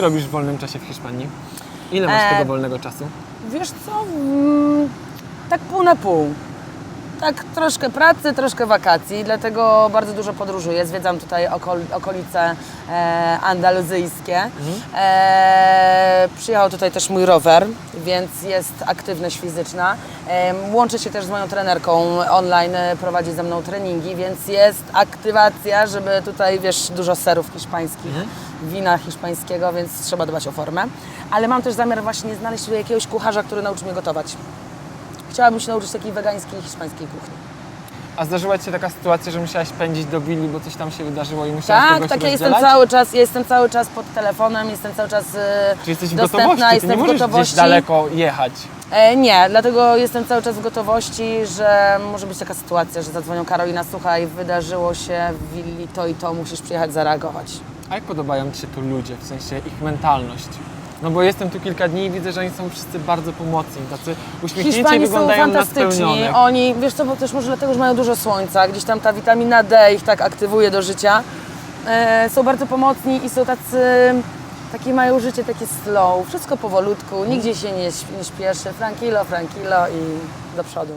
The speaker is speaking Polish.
ty robisz w wolnym czasie w Hiszpanii? Ile masz E, tego wolnego czasu? Wiesz co, mm, tak pół na pół. Tak troszkę pracy, troszkę wakacji, dlatego bardzo dużo podróżuję. Zwiedzam tutaj okol, okolice e, andaluzyjskie. E, przyjechał tutaj też mój rower, więc jest aktywność fizyczna. E, łączy się też z moją trenerką online, prowadzi ze mną treningi, więc jest aktywacja, żeby tutaj, wiesz, dużo serów hiszpańskich, wina hiszpańskiego, więc trzeba dbać o formę. Ale mam też zamiar właśnie znaleźć sobie jakiegoś kucharza, który nauczy mnie gotować. Chciałabym się nauczyć takiej wegańskiej hiszpańskiej kuchni. A zdarzyła ci się taka sytuacja, że musiałaś pędzić do willi, bo coś tam się wydarzyło i musiałaś Tak, kogoś tak, ja jestem rozdzielać? cały czas, ja jestem cały czas pod telefonem, jestem cały czas e, Czy jesteś w dostępna, gotowości? Ty jestem nie w możesz gotowości. gdzieś daleko jechać. E, nie, dlatego jestem cały czas w gotowości, że może być taka sytuacja, że zadzwonią Karolina, słuchaj, wydarzyło się w willi to i to, musisz przyjechać zareagować. A jak podobają Ci się tu ludzie, w sensie ich mentalność? No bo jestem tu kilka dni i widzę, że oni są wszyscy bardzo pomocni, tacy uśmiechnięci i Hiszpanie są wyglądają na fantastyczni. Oni, wiesz co, bo też może dlatego, że mają dużo słońca, gdzieś tam ta witamina D ich tak aktywuje do życia. E, są bardzo pomocni i są tacy, takie mają życie takie slow, wszystko powolutku, nigdzie się nie, śp- nie śpieszy, frankilo, frankilo i do przodu.